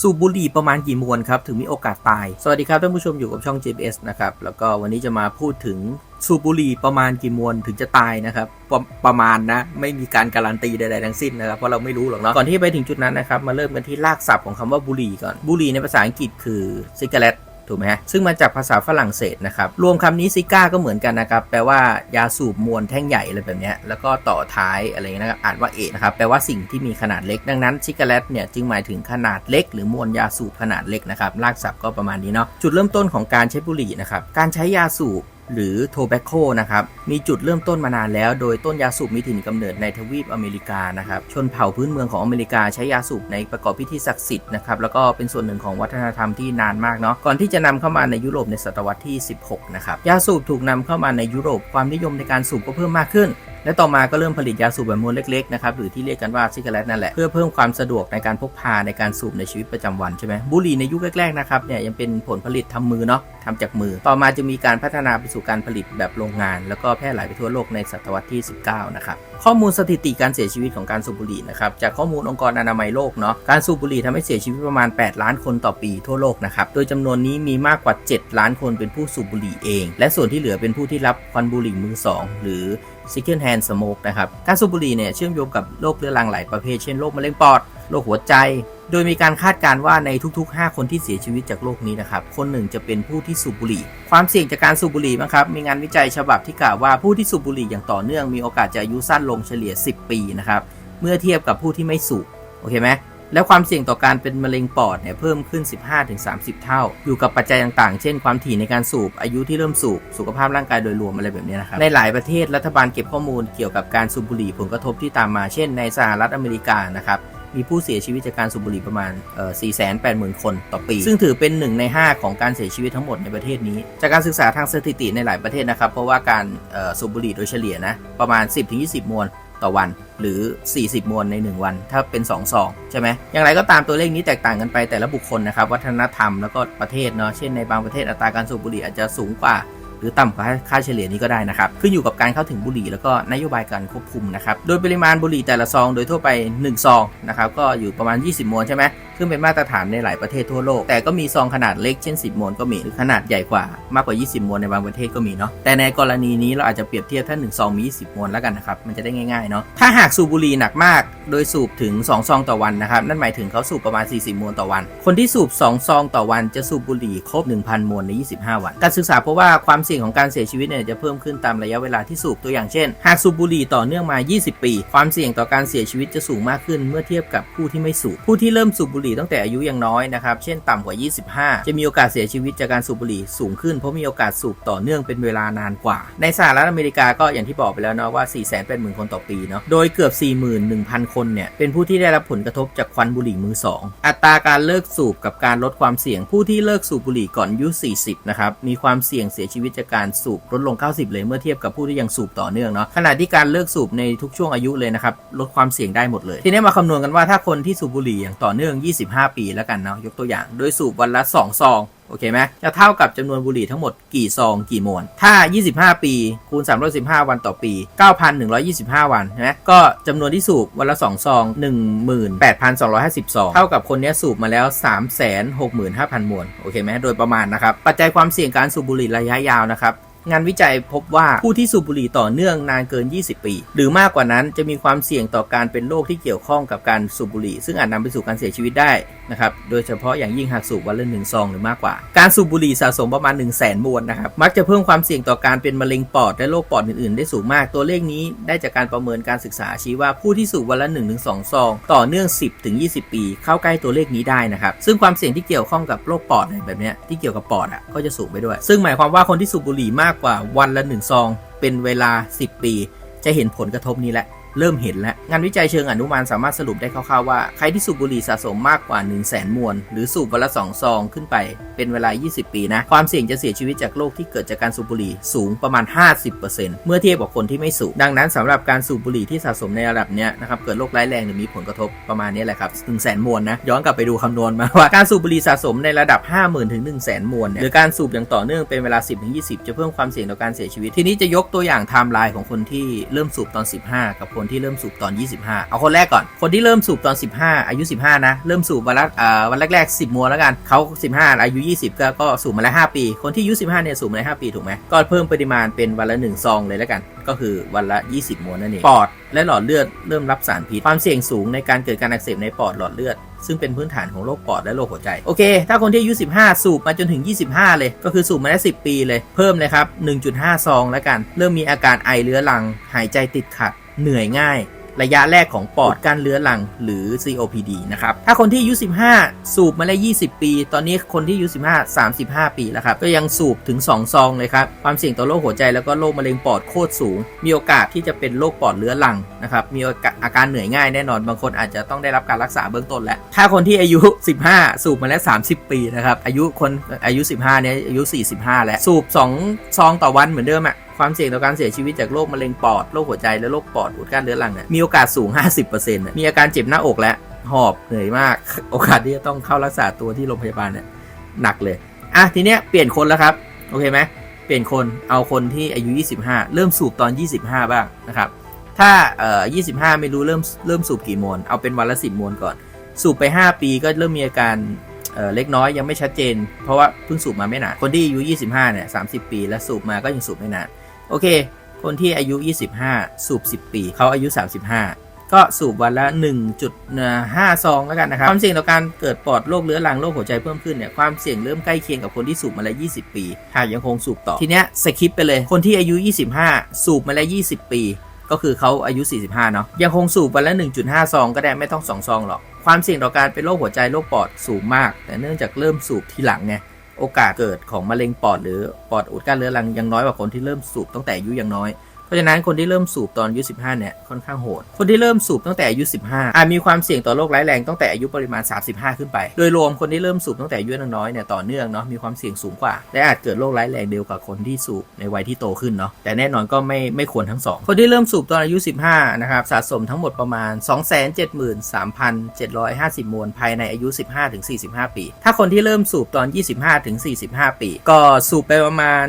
สูบบุหรี่ประมาณกี่มวนครับ ถึงมีโอกาสตาย สวัสดีครับท่านผู้ชมอยู่กับช่อง JBS นะครับ แล้วก็วันนี้จะมาพูดถึงสูบบุหรี่ประมาณกี่มวนถึงจะตายนะครับปรประมาณนะไม่มีการการันตีใดๆทั้งสิ้นนะครับเพราะเราไม่รู้หรอกเนาะก่อนที่ไปถึงจุดนั้นนะครับมาเริ่มกันที่รากศัพท์ของคำว่าบุหรี่ก่อนบุหรี่ในภาษาอังกฤษคือ cigarette ถูกไหมฮะซึ่งมาจากภาษาฝรั่งเศสนะครับ รวมคำนี้ซิก้าก็เหมือนกันนะครับ แปลว่ายาสูบมวลแท่งใหญ่อะไรแบบนี้แล้วก็ต่อท้ายอะไรเงี้ยนะครับอ่านว่าเอะนะครับแปลว่าสิ่งที่มีขนาดเล็ก ดังนั้นซิกาเลตเนี่ยจึงหมายถึงขนาดเล็ก หรือมวลยาสูบขนาดเล็กนะครับรากศัพท์ก็ประมาณนี้เนาะจุดเริ่มต้นของการใช้บุหรี่นะครับการใช้ยาสูบ หรือโทแบคโคนะครับ มีจุดเริ่มต้นมานานแล้ว โดยต้นยาสูบมีถิ่นกำเนิดในทวีปอเมริกานะครับ ชนเผ่าพื้นเมืองของอเมริกาใช้ยาสูบในประกอบพิธีศักดิ์สิทธิ์นะครับ แล้วก็เป็นส่วนหนึ่งของวัฒนธรรมที่นานมากเนาะ ก่อนที่จะนำเข้ามาในยุโรปในศตวรรษที่ 16 นะครับ ยาสูบถูกนำเข้ามาในยุโรป ความนิยมในการสูบก็เพิ่มมากขึ้น และต่อมาก็เริ่มผลิตยาสูบแบบมวลเล็กๆนะครับหรือที่เรียกกันว่าซิกเ r ตนั่นแหละเพื่อเพิ่มความสะดวกในการพกพาในการสูบในชีวิตประจำวันใช่ไหมบุหรี่ในยุคแรกๆนะครับเนี่ยยังเป็นผลผลิตทำมือเนาะทำจากมือ ต่อมาจะมีการพัฒนาไปสู่การผลิตแบบโรงงาน แล้วก็แพร่หลายไปทั่วโลกในศตวรรษที่ 19 นะครับข้อมูลสถิติการเสียชีวิตของการสูบบุหรี่นะครับจากข้อมูลองค์กรอนามัยโลกเนาะการสูบบุหรี่ทำให้เสียชีวิตประมาณ 8 ล้านคนต่อปีทั่วโลกนะครับโดยจำนวนนี้มีมากกว่า 7 ล้านคนเป็นผู้สูบบุหรี่เอง และส่วนที่เหลือเป็นผู้ที่รับควันบุหรี่มือสองหรือ second hand smoke นะครับ การสูบบุหรี่เนี่ยเชื่อมโยงกับโรคเรื้อรังหลายประเภท เช่นโรคมะเร็งปอด โรคหัวใจ โดยมีการคาดการณ์ว่าในทุกๆ 5 คนที่เสียชีวิตจากโรคนี้นะครับ คนหนึ่งจะเป็นผู้ที่สูบบุหรี่ ความเสี่ยงจากการสูบบุหรี่นะครับ มีงานวิจัยฉบับที่กล่าวว่าผู้ที่สูบบุหรี่อย่างต่อเนื่องมีโอกาสจะอายุสั้นลงเฉลี่ย 10 ปีนะครับ เมื่อเทียบกับผู้ที่ไม่สูบ โอเคไหม และความเสี่ยงต่อการเป็นมะเร็งปอดเนี่ยเพิ่มขึ้น 15-30 เท่า อยู่กับปัจจัยต่างๆ เช่น ความถี่ในการสูบ อายุที่เริ่มสูบ สุขภาพร่างกายโดยรวมอะไรแบบนี้นะครับ ในหลายประเทศรัฐบาลเก็บข้อมูลเกี่ยวกับการสูบบุหรี่ผลกระทบที่ตามมา เช่น ในสหรัฐอเมริกานะครับ มีผู้เสียชีวิตจากการสูบบุหรี่ประมาณ 480,000 คนต่อปี ซึ่งถือเป็นหนึ่งใน 5 ของการเสียชีวิตทั้งหมดในประเทศนี้ จากการศึกษาทางสถิติในหลายประเทศนะครับ เพราะว่าการสูบบุหรี่โดยเฉลี่ยนะ ประมาณ 10-20 มวน ต่อวัน หรือ 40 มวนใน 1 วัน ถ้าเป็น2ซองใช่ไหมอย่างไรก็ตามตัวเลขนี้แตกต่างกันไปแต่ละบุคคลนะครับวัฒนธรรมแล้วก็ประเทศเนาะเช่นในบางประเทศอัตราการสูบบุหรี่อาจจะสูงกว่า หรือต่ำกว่าค่าเฉลี่ยนี้ก็ได้นะครับขึ้นอยู่กับการเข้าถึงบุหรี่แล้วก็นโยบายการควบคุมนะครับโดยปริมาณบุหรี่แต่ละซอง โดยทั่วไป 1 ซองนะครับก็อยู่ประมาณ 20 มวนใช่ไหมซึ่งเป็นมาตรฐานในหลายประเทศทั่วโลก แต่ก็มีซองขนาดเล็กเช่น 10 มวนก็มีหรือขนาดใหญ่กว่ามากกว่า 20 มวนในบางประเทศก็มีเนาะแต่ในกรณีนี้เราอาจจะเปรียบเทียบถ้า1ซองมี 20 มวนแล้วกันนะครับมันจะได้ง่ายๆเนาะถ้าหากสูบบุหรี่หนักมาก โดยสูบถึง 2 ซองต่อวันนะครับนั่นหมายถึงเขาสูบประมาณ 40 มวนต่อวัน คนที่สูบ 2 ซองต่อวันจะสูบบุหรี่ครบ 1,000 มวนใน 25 วัน การศึกษาพบว่าความเสี่ยงของการเสียชีวิตเนี่ยจะเพิ่มขึ้นตามระยะเวลาที่สูบตัวอย่างเช่น หากสูบบุหรี่ต่อเนื่องมา 20 ปี ความเสี่ยงต่อการเสียชีวิตจะสูงมากขึ้นเมื่อเทียบกับผู้ที่ไม่สูบผู้ที่เริ่มสูบบุหรี่ตั้งแต่อายุยังน้อยนะครับเช่นต่ำกว่า 25 จะมีโอกาสเสียชีวิตจากการสูบบุหรี่สูงขึ้นเพราะมีโอกาสสูบต่อเนื่องเป็นเวลานานกว่า ในสหรัฐอเมริกาก็อย่างที่บอกไปแล้วเนาะว่า 480,000 คนต่อปีเนาะโดยเกือบ 41,000 คนเนี่ยเป็นผู้ที่ได้รับผลกระทบจากควันบุหรี่มือสองอัตราการเลิกสูบกับการลดความเสี่ยงผู้ที่เลิกสูบบุหรี่ก่อนอายุ 40 นะครับมีความเสี่ยงเสียชีวิตจากการสูบลดลง 90 เลยเมื่อเทียบกับผู้ที่ยังสูบต่อเนื่องเนาะขณะที่การเลิกสูบในทุกช่วงอายุเลยนะครับลดความเสี่ยงได้หมดเลย ทีนี้มาคำนวณกันว่าถ้าคนที่สูบบุหรี่อย่างต่อเนื่อง 25 ปีแล้วกันเนาะยกตัวอย่าง โดยสูบวันละ 2 ซอง โอเคไหมจะเท่ากับจำนวนบุหรี่ทั้งหมดกี่ซองกี่มวน ถ้า 25 ปีคูณ 315 วันต่อปี 9,125 วันใช่ไหมก็จำนวนที่สูบวันละ 2 ซอง 18,250 ซอง เท่ากับคนนี้สูบมาแล้ว 365,000 มวน โอเคไหมโดยประมาณนะครับ ปัจจัยความเสี่ยงการสูบบุหรี่ระยะยาวนะครับ งานวิจัยพบว่าผู้ที่สูบบุหรี่ต่อเนื่องนานเกิน 20 ปี หรือมากกว่านั้นจะมีความเสี่ยงต่อการเป็นโรคที่เกี่ยวข้องกับการสูบบุหรี่ ซึ่งอาจนำไปสู่การเสียชีวิตได้นะครับโดยเฉพาะอย่างยิ่งหากสูบวันละหนึ่งซองหรือมากกว่า การสูบบุหรี่สะสมประมาณ 1 0 0 0 0แสนมวนนะครับมักจะเพิ่มความเสี่ยงต่อการเป็นมะเร็งปอดและโรคปอดอื่นๆ ได้สูงมากตัวเลขนี้ได้จากการประเมินการศึกษาชี้ว่าผู้ที่สูบวันละ1-2ซองต่อเนื่อง 10-20 ปี เข้าใกล้ตัวเลขนี้ได้นะครับซึ่งความเสี่ยงที่เกี่ยวข้องกับโรคปอดแบบนี้ที่เกี่ยวกับปอดอะก็จะสูงไปด้วย ซึ่งหมายความว่าคนที่สูบบุหรี่มากกว่าวันละหนึ่งซอง เป็นเวลา 10 ปี จะเห็นผลกระทบนี้แหละ เริ่มเห็นแล้ว งานวิจัยเชิงอนุมานสามารถสรุปได้คร่าวๆว่า ใครที่สูบบุหรี่สะสมมากกว่า 1 0 0 0 0แสนมวน หรือสูบวันละ2ซองขึ้นไปเป็นเวลา 20 ปีนะ ความเสี่ยงจะเสียชีวิตจากโรคที่เกิดจากการสูบบุหรี่สูงประมาณ 50%เมื่อเทียบกับคนที่ไม่สูบ ดังนั้นสำหรับการสูบบุหรี่ที่สะสมในระดับเนี้ยนะครับเกิดโรคร้ายแรงหรือมีผลกระทบประมาณนี้แหละครับ1 0 0 0 0แสนมวนนะย้อนกลับไปดูคำนวณมาว่าการสูบบุหรี่สะสมในระดับ 50,000 ถึง 1 0 0 0 0แสนมวนหรือการสูบอย่างต่อเนื่องเป็นเวลา 10-20 จะเพิ่มความเสี่ยงต่อการเสียชีวิต ทีนี้จะยกตัวอย่างไทม์ไลน์ของคนที่เริ่มสูบตอน 15 กับคนคนที่เริ่มสูบตอน 25 เอาคนแรกก่อน คนที่เริ่มสูบตอน 15 อายุ 15 นะ เริ่มสูบวันละวันแรกๆ 10มวนแล้วกันเขา 15 อายุ 20 ก็ก็สูบมาแล้ว 5 ปี คนที่อายุ 15 เนี่ยสูบมาแล้ว 5 ปีถูกไหมก็เพิ่มปริมาณเป็นวันละ 1 ซองเลยแล้วกัน ก็คือวันละ 20มวนนั่นเอง ปอดและหลอดเลือดเริ่มรับสารพิษ ความเสี่ยงสูงในการเกิดการอักเสบในปอดหลอดเลือดซึ่งเป็นพื้นฐานของโรคปอดและโรคหัวใจ โอเค ถ้าคนที่อายุ 15 สูบมาจนถึง 25 เลย ก็คือสูบมาได้ 10 ปีเลย เพิ่มเลยครับ 1.5 ซองแล้วกัน เริ่มมีอาการไอเรื้อรัง หายใจติดขัด เหนื่อยง่าย ระยะแรกของปอดการเรื้อรังหรือ COPD นะครับ ถ้าคนที่อายุ 15 สูบมาแล้ว 20 ปี ตอนนี้คนที่อายุ 15 35 ปีแล้วครับ ก็ยังสูบถึง 2 ซองเลยครับ ความเสี่ยงต่อโรคหัวใจแล้วก็โรคมะเร็งปอดโคตรสูง มีโอกาสที่จะเป็นโรคปอดเรื้อรังนะครับ มีอาการเหนื่อยง่ายแน่นอน บางคนอาจจะต้องได้รับการรักษาเบื้องต้นแล้ว ถ้าคนที่อายุ 15 สูบมาแล้ว 30 ปีนะครับ อายุคนอายุ 15 เนี่ยอายุ 45 แล้ว สูบ 2 ซองต่อวันเหมือนเดิมอะ ความเสี่ยงต่อการเสียชีวิตจากโรคมะเร็งปอด โรคหัวใจ และโรคปอดอุดกั้นเรื้อรังเนี่ยมีโอกาสสูง 50%น่ะมีอาการเจ็บหน้าอกและหอบเหนื่อยมาก โอกาสที่จะต้องเข้ารักษาตัวที่โรงพยาบาลเนี่ยหนักเลย อะทีเนี้ยเปลี่ยนคนแล้วครับ โอเคไหมเปลี่ยนคนเอาคนที่อายุ 25 เริ่มสูบตอน 25 บ้างนะครับ ถ้าเอ่อ25 ไม่รู้เริ่มเริ่มสูบกี่มวน เอาเป็นวันละ 10 มวนก่อน สูบไป 5 ปีก็เริ่มมีอาการเอ่อเล็กน้อยยังไม่ชัดเจน เพราะว่าเพิ่งสูบมาไม่นานคนที่อายุ 25 เนี่ย 30 ปี และสูบมาก็ยังสูบไม่นาน โอเค คนที่อายุ 25 สูบ 10 ปี เขาอายุ 35 ก็สูบวันละ 1.5ซองแล้วกันนะครับ ความเสี่ยงต่อการเกิดปอดโรคเรื้อรังโรคหัวใจเพิ่มขึ้นเนี่ยความเสี่ยงเริ่มใกล้เคียงกับคนที่สูบมาแล้ว 20 ปีหากยังคงสูบต่อ ทีเนี้ยสคิปไปเลย คนที่อายุ 25 สูบมาแล้ว 20 ปี ก็คือเขาอายุ 45 เนาะ ยังคงสูบวันละ 1.5 ซอง ก็ได้ไม่ต้อง 2 ซองหรอก ความเสี่ยงต่อการเป็นโรคหัวใจโรคปอดสูงมาก แต่เนื่องจากเริ่มสูบทีหลังไง โอกาสเกิดของมะเร็งปอดหรือปอดอุดกั้นเรื้อรังยังน้อยกว่าคนที่เริ่มสูบตั้งแต่อายุยังน้อย ราะฉะนั้นคนที่เริ่มสูบตอนอายุ15เนี่ยค่อนข้างโหด คนที่เริ่มสูบตั้งแต่อายุ 15อาจมีความเสี่ยงต่อโรคร้ายแรงตั้งแต่อายุปริมาณ 35 ขึ้นไป โดยรวมคนที่เริ่มสูบตั้งแต่อายุน้อยๆเนี่ยต่อเนื่องเนาะมีความเสี่ยงสูงกว่า และอาจเกิดโรคร้ายแรงเดียวกับคนที่สูบในวัยที่โตขึ้นเนาะแต่แน่นอนก็ไม่ไม่ควรทั้งสองคนที่เริ่มสูบตอนอายุ 15นะครับสะสมทั้งหมดประมาณ 273,750 มวลภายในอายุ 15-45 ปี ถ้าคนที่เริ่มสูบตอน 25-45 ปี ก็สูบไปประมาณ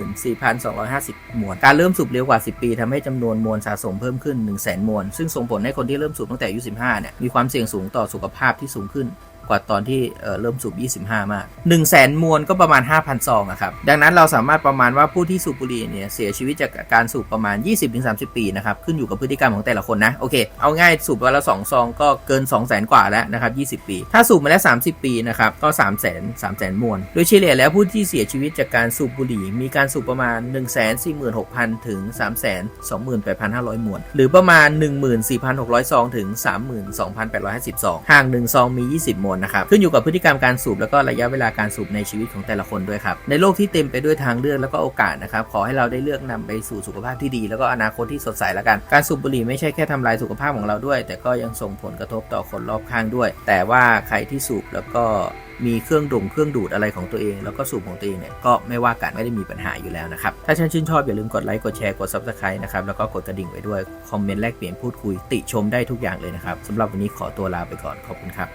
164,250 มวลการเริ่มสูบเร็วกว่า 10 ปีทำให้จำนวนมวลสะสมเพิ่มขึ้น 100,000 มวล ซึ่งส่งผลให้คนที่เริ่มสูบตั้งแต่อายุ 15 เนี่ย มีความเสี่ยงสูงต่อสุขภาพที่สูงขึ้น กว่าตอนที่เเริ่มสูบ 25 มาก 1 0 0 0 0แสนมวลก็ประมาณ 5,000 ซองอะครับ ดังนั้นเราสามารถประมาณว่าผู้ที่สูบบุหรี่เนี่ยเสียชีวิตจากการสูบประมาณ 20-30 ปีนะครับ ขึ้นอยู่กับพฤติกรรมของแต่ละคนนะ โอเค เอาง่ายสูบวันละ 2 ซองก็เกิน 2 0 0 0 0 0 กว่าแล้วนะครับ 20 ปี ถ้าสูบมาแล้ว 30 ปีนะครับ ก็ 3 0 0 0 0 0 3 0 0 0 มวลโดยเฉลี่ยแล้วผู้ที่เสียชีวิตจากการสูบบุหรี่ มีการสูบประมาณ 146,000 ถึง 328,500 มวลหรือประมาณ 14,600 ซองถึง 32,850 ซอง ห่าง1ซองมี 20 มวลนะครับขึ้นอยู่กับพฤติกรรมการสูบแล้วก็ระยะเวลาการสูบในชีวิตของแต่ละคนด้วยครับในโลกที่เต็มไปด้วยทางเลือกแล้วก็โอกาสนะครับขอให้เราได้เลือกนำไปสู่สุขภาพที่ดี แล้วก็อนาคตที่สดใสแล้วกันการสูบบุหรี่ไม่ใช่แค่ทำลายสุขภาพของเราด้วย แต่ก็ยังส่งผลกระทบต่อคนรอบข้างด้วย แต่ว่าใครที่สูบแล้วก็มีเครื่องด่งเครื่องดูดอะไรของตัวเอง แล้วก็สูบของตัวเองเนี่ยก็ไม่ว่ากันไม่ได้มีปัญหาอยู่แล้วนะครับ ถ้าท่านชื่นชอบอย่าลืมกดไลค์กดแชร์กด subscribe นะครับ แล้วก็กดกระดิ่งไว้ด้วย คอมเมนต์แลกเปลี่ยนพูดคุยติชมได้ทุกอย่างเลยนะครับสำหรับวันนี้ขอตัวลาไปก่อนขอบคุณครับ